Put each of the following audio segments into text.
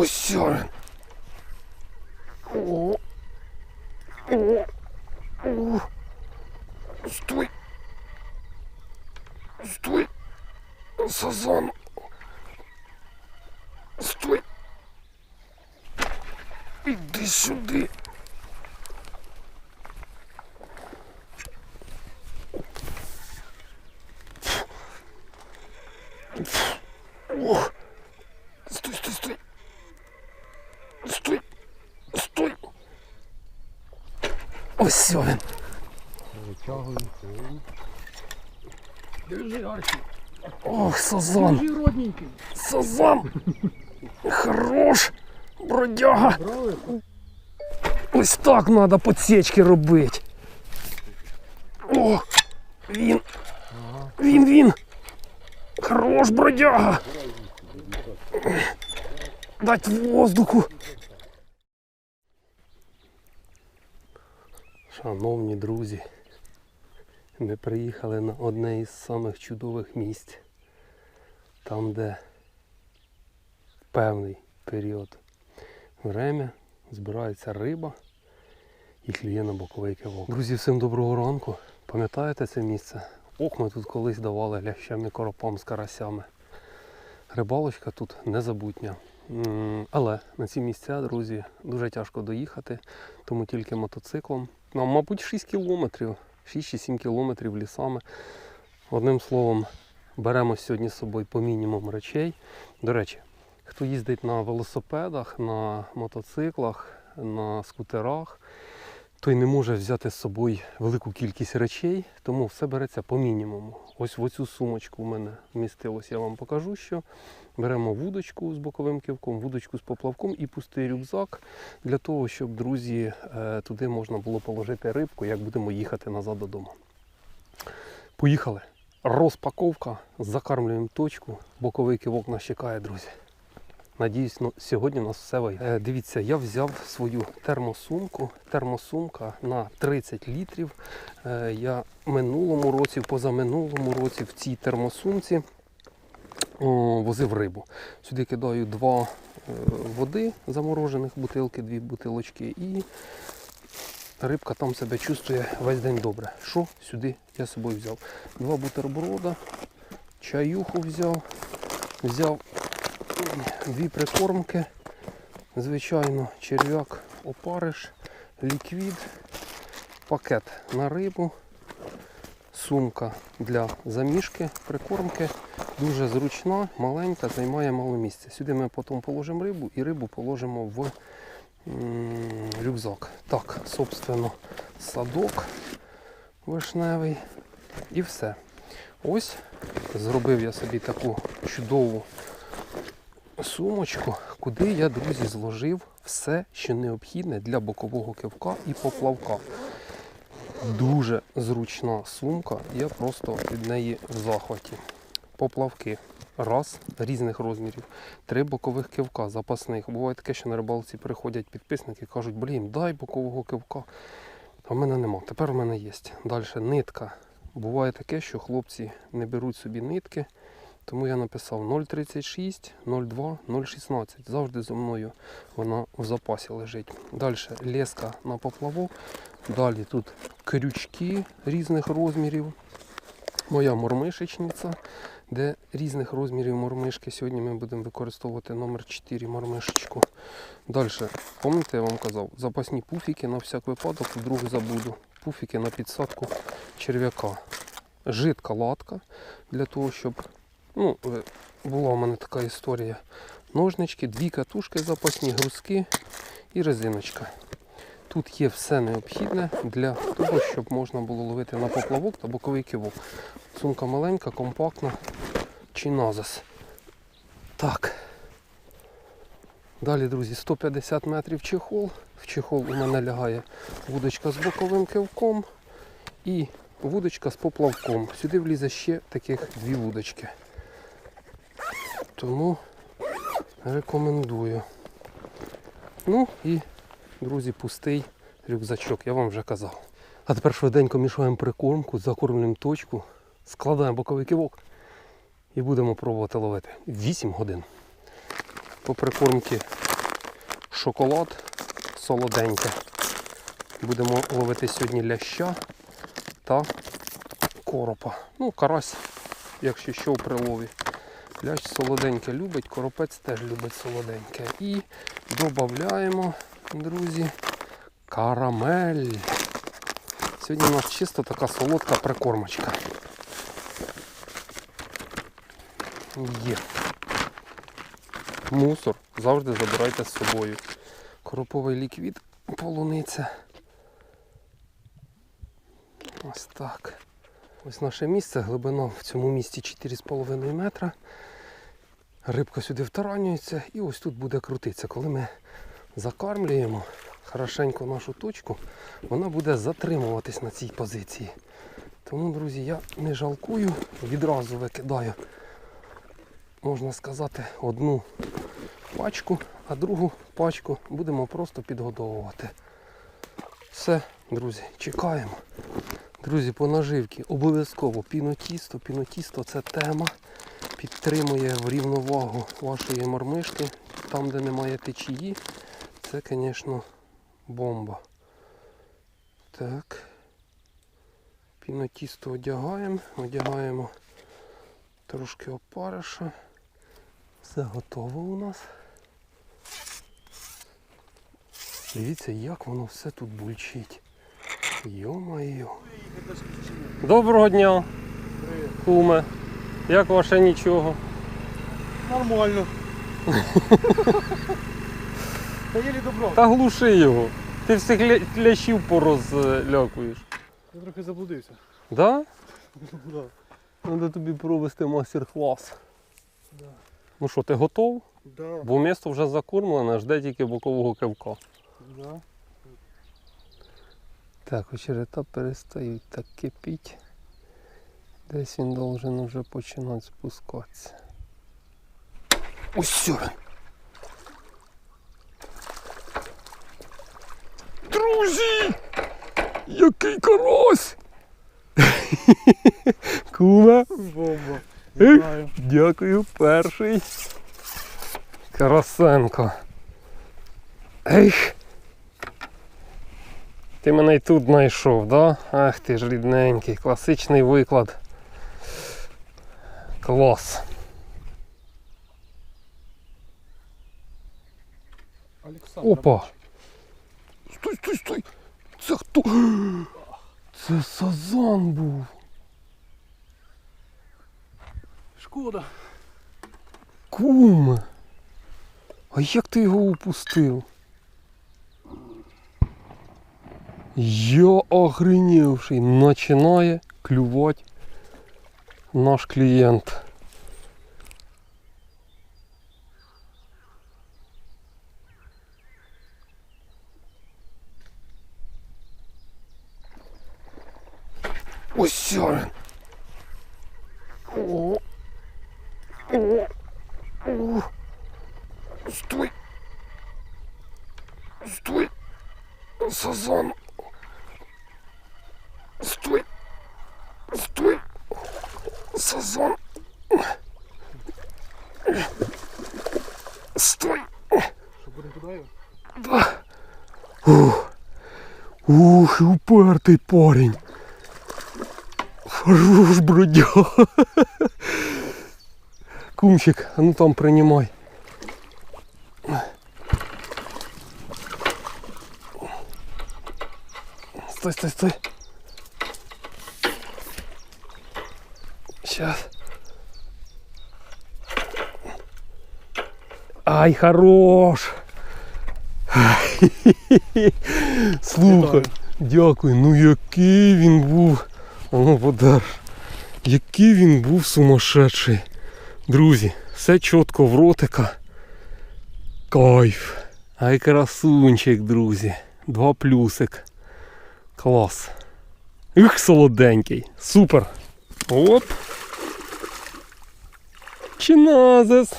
Ось він. О. О. О. Ось він. Витягуємо. Держи, Арсі. Ох, Сазан. Держи, родненький. Сазан. Хорош. Бродяга. Брали? Ось так треба подсечки робити. О, він. Він, він. Хорош, бродяга. Дать воздуху. Друзі, ми приїхали на одне із самих чудових місць. Там, де в певний період время збирається риба і клює на боковий кивок. Друзі, всім доброго ранку. Пам'ятаєте це місце? Ох, ми тут колись давали лящам і коропам з карасями. Рибалочка тут незабутня. Але на ці місця, друзі, дуже тяжко доїхати, тому тільки мотоциклом. Ну, мабуть, 6 кілометрів, 6-7 кілометрів лісами. Одним словом, беремо сьогодні з собою по мінімум речей. До речі, хто їздить на велосипедах, на мотоциклах, на скутерах, той не може взяти з собою велику кількість речей, тому все береться по мінімуму. Ось в оцю сумочку в мене вмістилось, я вам покажу, що беремо вудочку з боковим кивком, вудочку з поплавком і пустий рюкзак для того, щоб, друзі, е, туди можна було положити рибку, як будемо їхати назад додому. Поїхали. Розпаковка, закармлюємо точку, боковий кивок нас чекає, друзі. Надіюсь, ну, сьогодні у нас все вийде. Е, дивіться, я взяв свою термосумку. Термосумка на 30 літрів. Е, я минулому році, позаминулому році в цій термосумці о, возив рибу. Сюди кидаю два е, води заморожених бутилки, дві бутилочки, і рибка там себе чувствує весь день добре. Що сюди я з собою взяв? Два бутерброда, чаюху взяв, взяв дві прикормки. Звичайно, черв'як, опариш, ліквід, пакет на рибу, сумка для замішки, прикормки. Дуже зручна, маленька, займає мало місця. Сюди ми потім положимо рибу і рибу положимо в рюкзак. Так, собственно, садок вишневий і все. Ось зробив я собі таку чудову сумочку, куди я, друзі, зложив все, що необхідне для бокового кивка і поплавка. Дуже зручна сумка, я просто від неї в захваті. Поплавки. Раз, різних розмірів. Три бокових кивка запасних. Буває таке, що на рибалці приходять підписники кажуть, блін, дай бокового кивка. А в мене нема. Тепер в мене є. Далі нитка. Буває таке, що хлопці не беруть собі нитки. Тому я написав 0,36, 0,2, 0,16. Завжди зі мною вона в запасі лежить. Далі леска на поплавок. Далі тут крючки різних розмірів. Моя мормишечниця, де різних розмірів мормишки. Сьогодні ми будемо використовувати номер 4 мормишечку. Далі, пам'ятаєте, я вам казав, запасні пуфіки на всяк випадок, вдруг забуду. Пуфіки на підсадку черв'яка. Жидка латка для того, щоб Ну, е, була у мене така історія. Ножнички, дві катушки запасні, грузки і резиночка. Тут є все необхідне для того, щоб можна було ловити на поплавок та боковий кивок. Сумка маленька, компактна, чи назас. Так. Далі, друзі, 150 метрів чехол. В чехол у мене лягає вудочка з боковим кивком і вудочка з поплавком. Сюди влізе ще таких дві вудочки. Тому рекомендую. Ну і, друзі, пустий рюкзачок, я вам вже казав. А тепер швиденько мішаємо прикормку, закормлюємо точку, складаємо боковий кивок і будемо пробувати ловити. 8 годин. По прикормці шоколад солоденьке. Будемо ловити сьогодні ляща та коропа. Ну, карась, якщо що в прилові. Лящ солоденьке любить, коропець теж любить солоденьке. І додаємо, друзі, карамель. Сьогодні у нас чисто така солодка прикормочка. Є. Мусор завжди забирайте з собою. Короповий ліквід, полуниця. Ось так. Ось наше місце, глибина в цьому місці 4,5 метра. Рибка сюди втаранюється і ось тут буде крутитися. Коли ми закармлюємо хорошенько нашу точку, вона буде затримуватись на цій позиції. Тому, друзі, я не жалкую, відразу викидаю, можна сказати, одну пачку, а другу пачку будемо просто підгодовувати. Все, друзі, чекаємо. Друзі, по наживці обов'язково пінотісто. Пінотісто це тема. Підтримує в рівновагу вашої мормишки. Там, де немає течії, це, звісно, бомба. Так. Пінотісто одягаємо, одягаємо трошки опариша. Все готово у нас. Дивіться, як воно все тут бульчить. Йо-моє. Доброго дня, куме. Як ваше нічого? Нормально. Та єлі добро. Та глуши його. Ти всіх ля- лящів порозлякуєш. Я трохи заблудився. Да? Да. Треба тобі провести мастер-клас. Да. Ну що, ти готов? Да. Бо місто вже закормлене, жде тільки бокового кивка. Да. Так, очерета перестають так кипіть. Десь він должен вже починати спускатися. Ось він. Друзі! Який карась! Куме, Бомба. Знаю. дякую, перший. Карасенко. Ех. Ти мене й тут знайшов, да? Ах ти ж рідненький, класичний виклад. Клас. Опа. Стой, стой, стой. Це хто? Це сазан був. Шкода. Куме. А як ти його упустив? Я охренівший. Починає клювати наш клієнт. Ось сьо він. О. О. О. Стой. Стой. Сазан. Стой. Стой. Сазан. Стой. Що буде туди? його? Да. Ух. Ух, упертий парень. Хорош, бродяга. Кумчик, а ну там принимай. Стой, стой, стой. Сейчас. Ай, хорош. Слухай, дякую. Ну який він був. Подар. Який він був сумасшедший. Друзі, все чітко в ротика. Кайф. Ай красунчик, друзі. Два плюсик. Клас. Ух, солоденький. Супер. Оп. Чиназес.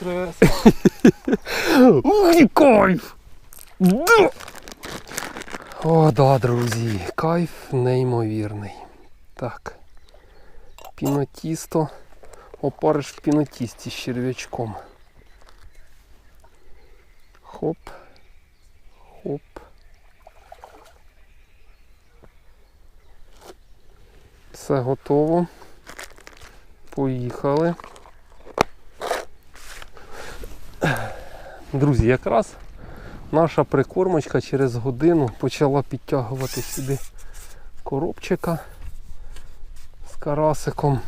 Трес. Кайф! О, да, друзі, кайф неймовірний. Так. Пінотісто. Опариш в пінотісті з черв'ячком. Хоп. Хоп. Все готово. Поїхали. Друзі, якраз наша прикормочка через годину почала підтягувати сюди коробчика з карасиком.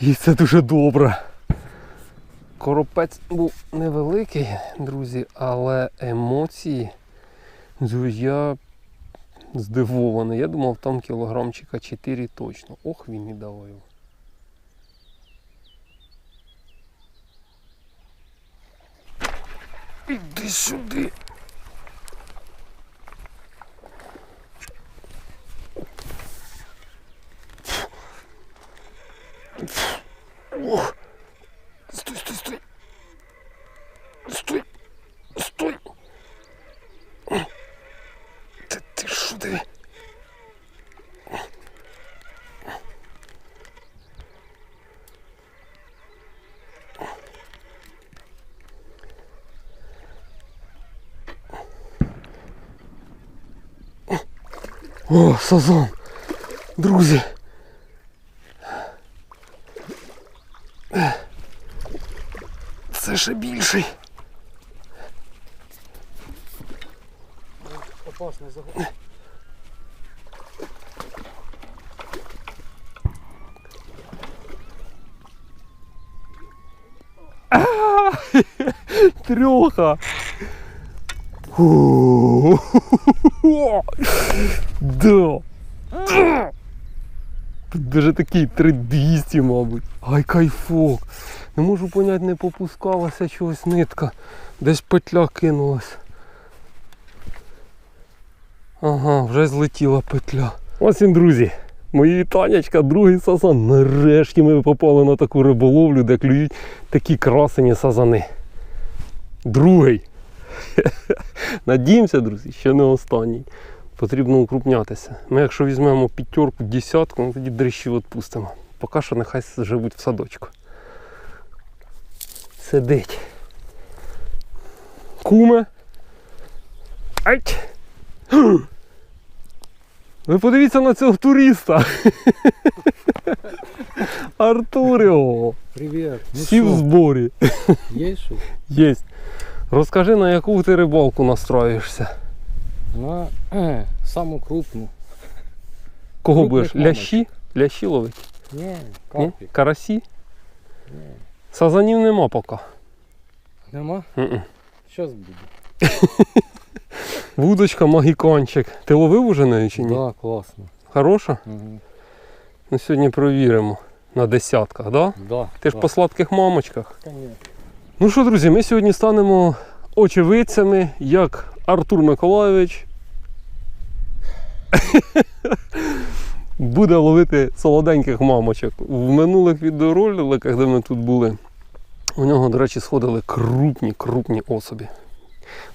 І це дуже добре. Коропець був невеликий, друзі, але емоції. Я здивований. Я думав, там кілограмчика 4 точно. Ох, він і давив. Іди сюди. Ох. Стой, стой, стой. Стой. Стой. Ти, ти що ти? О, сазан. Друзі. Це ще більший. Опасно загон. Трьоха. Да. Тут даже такий 3200, мабуть. Ай, кайфок. Не можу поняти, не попускалася чогось нитка. Десь петля кинулась. Ага, вже злетіла петля. Ось він, друзі. Мої вітаннячка, другий сазан. Нарешті ми попали на таку риболовлю, де клюють такі красені сазани. Другий. Надіємося, друзі, що не останній. Потрібно укрупнятися. Ми якщо візьмемо п'ятерку, десятку, ну тоді дрищі відпустимо. Поки що нехай живуть в садочку. Сидить. Куме. Ать! Ви подивіться на цього туриста. Артуріо. Привіт. Ну Всі в зборі. є що? Єсть. Розкажи, на яку ти рибалку настроїшся. На е, саму крупну. Кого Крупних будеш? Лящі? Лящі ловить? Ні, Ні? карпік. Карасі? Ні. Сазанів нема поки. Нема? М-м. Щас буде. Вудочка, магікончик. Ти ловив уже нею чи ні? Да, класно. Хороша? Угу. Ну сьогодні провіримо. На десятках, да? Да, Ти ж да. по сладких мамочках. Конечно. Ну що, друзі, ми сьогодні станемо очевидцями, як Артур Миколайович буде ловити солоденьких мамочок. В минулих відеороликах, де ми тут були, у нього, до речі, сходили крупні, крупні особі.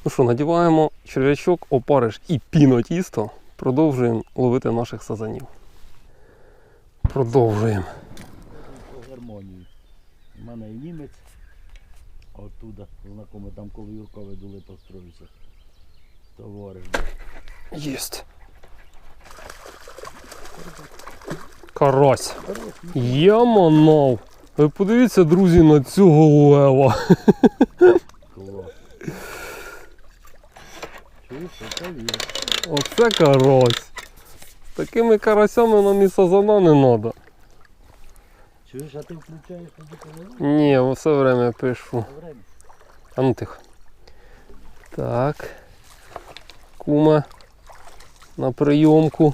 Ну що, надіваємо черв'ячок, опариш і пінотісто. Продовжуємо ловити наших сазанів. Продовжуємо. по гармонії. У мене і німець, а оттуда знакомий там, коли Юркові дули построївся. Товариш. Єсть. Карась. Я манав. Ви подивіться, друзі, на цього лева. Оце карась. Такими карасями нам і сазана не треба. Чуєш, а ти включаєш коли? Ні, все время пишу. А ну тихо. Так. Кума. На прийомку.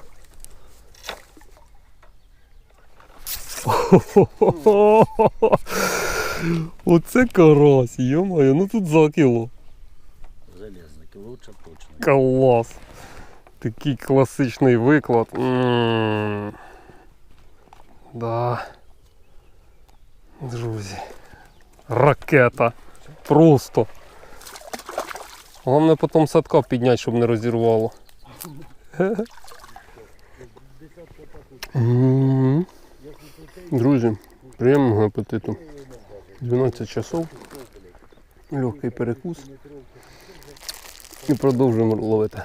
Оце карась, йо-моє, ну тут за кіло. Железно, лучше точно. Клас. Такий класичний виклад. Да. Друзі. Ракета. Просто. Головне потім садка підняти, щоб не розірвало. Друзі, приємного апетиту. 12 часов. Легкий перекус. І продовжуємо ловити.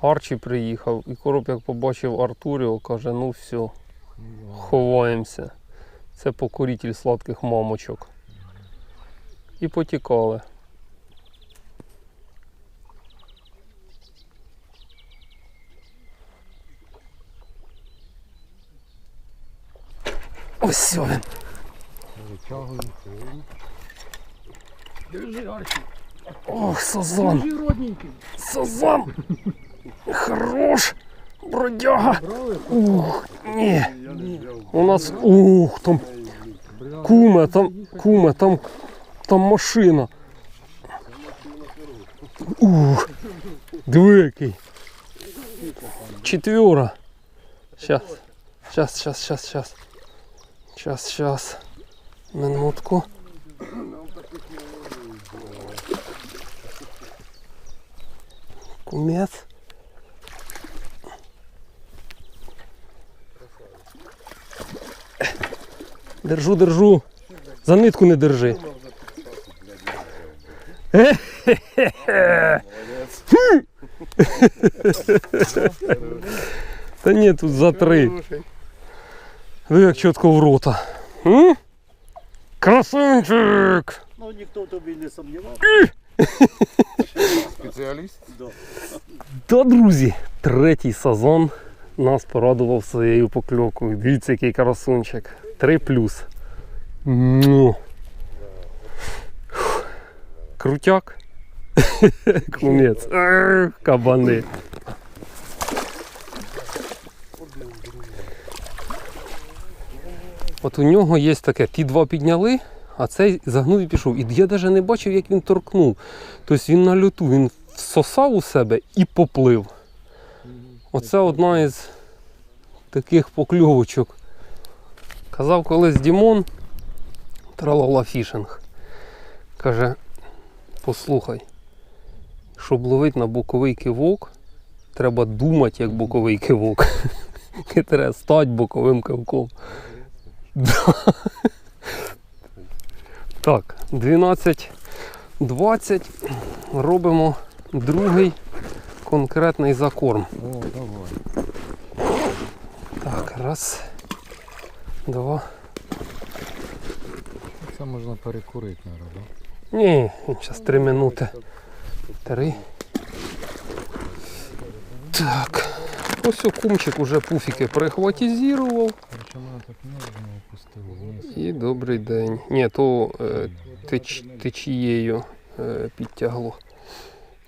Арчі приїхав, і короб, як побачив Артуріо, каже, ну все, ховаємося. Це покоритель сладких мамочок. І потікали. Ось він. Держи, Арчі. Ох, сазан. Держи, родненький. Сазан. Хорош. Бродяга. Ух, ні. У нас. Ух, там куме, там куме, там, там машина. Ух. Диви який. Четвера. Сейчас. Сейчас, сейчас, сейчас, сейчас. Сейчас, сейчас. Минутку. Кумец. Держу, держу. За нитку не держи. Та ні, тут за три. Ви як чітко в рота. М? Красунчик! Ну ніхто в тобі не сумнівався. Спеціаліст? Та, друзі, третій сезон нас порадував своєю покльовкою. Дивіться, який красунчик. Три плюс. Ну. Крутяк. Кумець. Кабани. От у нього є таке, ті два підняли, а цей загнув і пішов. І я навіть не бачив, як він торкнув. Тобто він на льоту, він всосав у себе і поплив. Оце одна із таких покльовочок. Казав колись Дімон, тралала фішинг. Каже, послухай, щоб ловити на боковий кивок, треба думати як боковий кивок. Треба стати боковим кивком. Так, 12.20 робимо другий конкретний закорм. О, давай. Так, раз, два. Це можна перекурити, мабуть, да? Ні, зараз три минути. Три. Так. Ось о, кумчик уже пуфіки прихватизував. І добрий день. Ні, то е, теч, течією е, підтягло.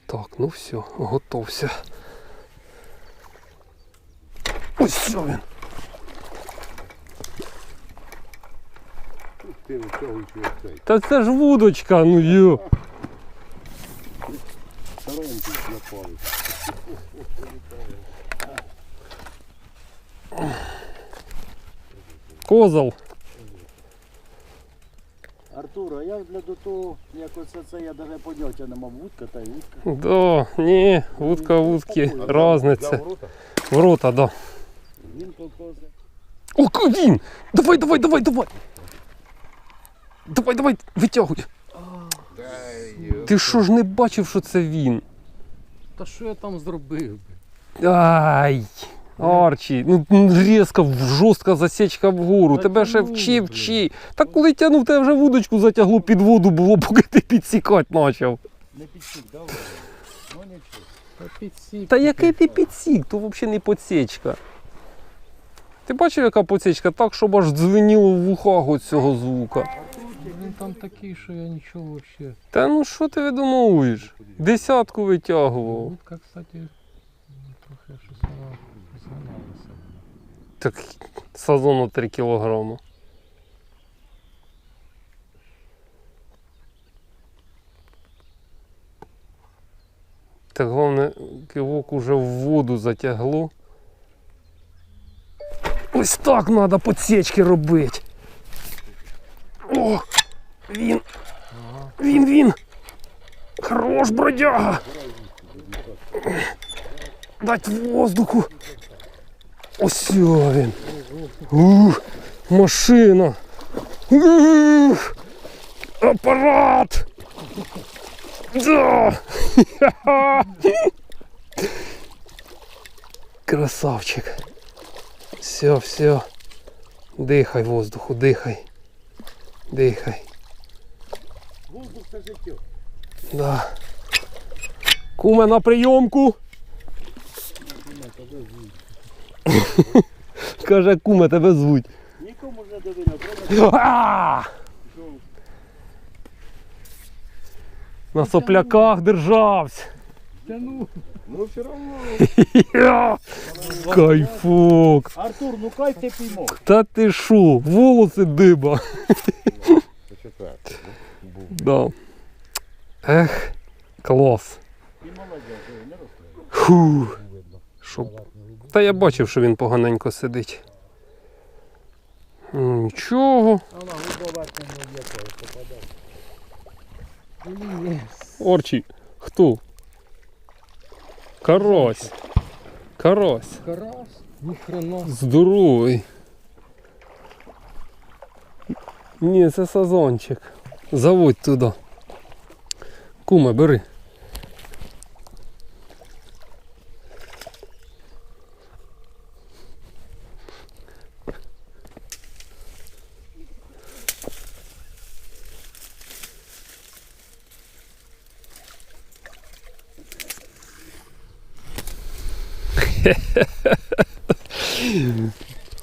Так, ну все, готовся. Ось все він. Та це ж вудочка, ну йо. Старенький напали. Козал. Артур, а як для до того, як оце це я навіть поняття не мав, вудка та й вудка. Да, ні, вудка вудки, разниця. Взяв рота? В рота, да. Він показує. О, ка- він! Давай, давай, давай, давай! Давай, давай, витягуй. Дай. Ти що ж не бачив, що це він? Та що я там зробив? Ай! Арчі, ну ну, різка, жорстка засічка вгору. Та Тебе ще тягнув, вчи, вчи. Та коли тягнув, тебе вже вудочку затягло під воду було, поки ти підсікати почав. Не підсік, давай. Ну нічого. Та підсік. Та який ти підсік, то взагалі не подсічка. Ти бачив, яка подсічка? Так, щоб аж дзвеніло в вухах от цього звука. Він там такий, що я нічого вообще. Та ну що ти видумовуєш? Десятку витягував. Вудка, кстати, м, трохи щось вона згиналася. Так сазону 3 кілограми. Так головне, кивок уже в воду затягло. Ось так треба подсічки робити. О! Він! Він, він! Хорош, бродяга! Дать воздуху! Ось він! Ух! Машина! Ух! Апарат! Красавчик. Все, все. Дихай воздуху, дихай. Дихай. Воздух це життя. Да. Куме на прийомку. Каже, куме, тебе звуть. Нікому вже до вина, треба На сопляках держався. тяну. Ну все. Я! Кайфок. Артур, ну кай ти піймов. Та ти шо, волоси диба. Да. Ех, клас. І молодець, не розкрив. Фу. Що... Та я бачив, що він поганенько сидить. Нічого. Орчі, хто? Карась. Карась. Карась? Ніхрена. Здоровий. Ні, це сазончик. Заводь туди. Куме, бери.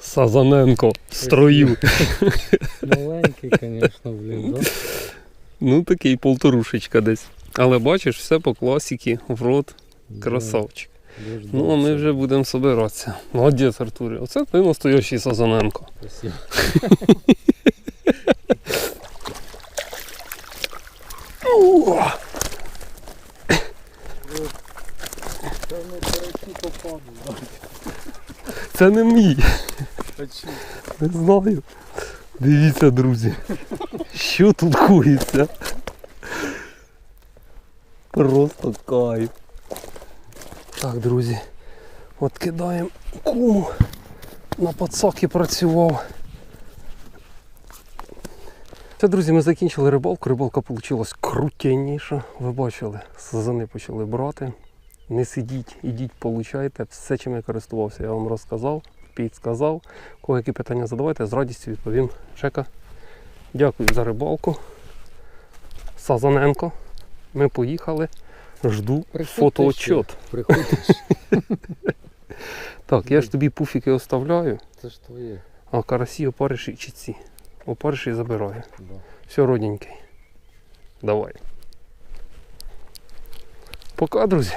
Сазаненко в строю. Маленький, звісно, блін, да? Ну такий полторушечка десь. Але бачиш, все по класіки, в рот, красавчик. Дуже Ну, а ми вже будемо собиратися. Молодець, Артур. Оце ти настоящий Сазаненко. Спасибо. Це не мій. Не знаю. Дивіться, друзі. Що тут коїться? Просто кайф. Так, друзі. От кидаємо куму. На подсаки працював. Це, друзі, ми закінчили рибалку. Рибалка вийшла крутяніша. Ви бачили, сазани почали брати. Не сидіть, ідіть, получайте. Все, чим я користувався, я вам розказав, підсказав. Кого які питання задавайте, з радістю відповім. Жека, дякую за рибалку. Сазаненко. Ми поїхали. Жду фотоотчет. Приходиш, Так, я ж тобі пуфіки оставляю, це ж твоє. а карасі опариші чи ці. Опариші забираю. Да. Все, родненький. Давай. Пока, друзі.